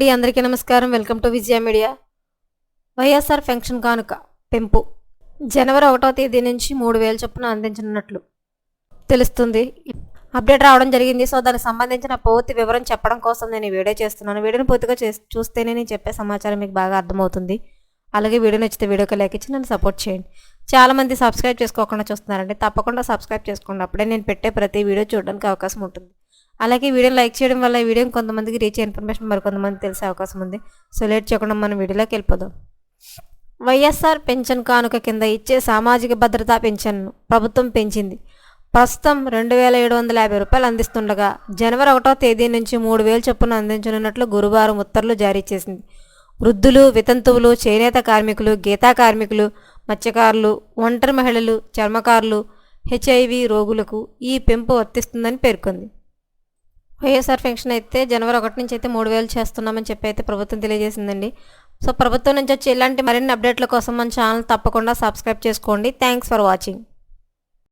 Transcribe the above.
అండి అందరికీ నమస్కారం. Welcome to Vijaya media. YSR pension కానుక పెంపు. జనవరి ఒకటో తేదీ నుంచి మూడు వేల చొప్పున అందించనున్నట్లు తెలుస్తుంది. అప్డేట్ రావడం జరిగింది. సో దానికి సంబంధించిన పూర్తి వివరం చెప్పడం కోసం నేను ఈ వీడియో చేస్తున్నాను. వీడియోని పూర్తిగా చూస్తేనే నేను చెప్పే సమాచారం మీకు బాగా అర్థమవుతుంది. అలాగే వీడియో నచ్చితే వీడియోకి లైక్ ఇచ్చి నన్ను సపోర్ట్ చేయండి. చాలామంది సబ్స్క్రైబ్ చేసుకోకుండా చూస్తున్నారండి. తప్పకుండా సబ్స్క్రైబ్ చేసుకోండి. అప్పుడే నేను పెట్టే ప్రతి వీడియో చూడడానికి అవకాశం ఉంటుంది. అలాగే వీడియో లైక్ చేయడం వల్ల ఈ వీడియో కొంతమందికి రీచ్ ఇన్ఫర్మేషన్ ఇన్ఫర్మేషన్ మరికొంతమంది తెలిసే అవకాశం ఉంది. సో లేట్ చేయకుండా మనం వీడియోలోకి వెళ్ళిపోదాం. వైఎస్ఆర్ పెన్షన్ కానుక కింద ఇచ్చే సామాజిక భద్రతా పెన్షన్ను ప్రభుత్వం పెంచింది. ప్రస్తుతం రెండు వేల ఏడు వందల యాభై రూపాయలు అందిస్తుండగా జనవరి ఒకటో తేదీ నుంచి మూడు వేలు చొప్పున అందించనున్నట్లు గురువారం ఉత్తర్వులు జారీ చేసింది. వృద్ధులు వితంతువులు చేనేత కార్మికులు గీతా కార్మికులు మత్స్యకారులు ఒంటరి మహిళలు చర్మకారులు హెచ్ఐవి రోగులకు ఈ పెంపు వర్తిస్తుందని పేర్కొంది. వైఎస్ఆర్ పెన్షన్ అయితే జనవరి ఒకటి నుంచి అయితే మూడు వేలు చేస్తున్నామని చెప్పి అయితే ప్రభుత్వం తెలియజేసిందండి. సో ప్రభుత్వం నుంచి వచ్చి ఇలాంటి మరిన్ని అప్డేట్ల కోసం మన ఛానల్ తప్పకుండా సబ్స్క్రైబ్ చేసుకోండి. Thanks for watching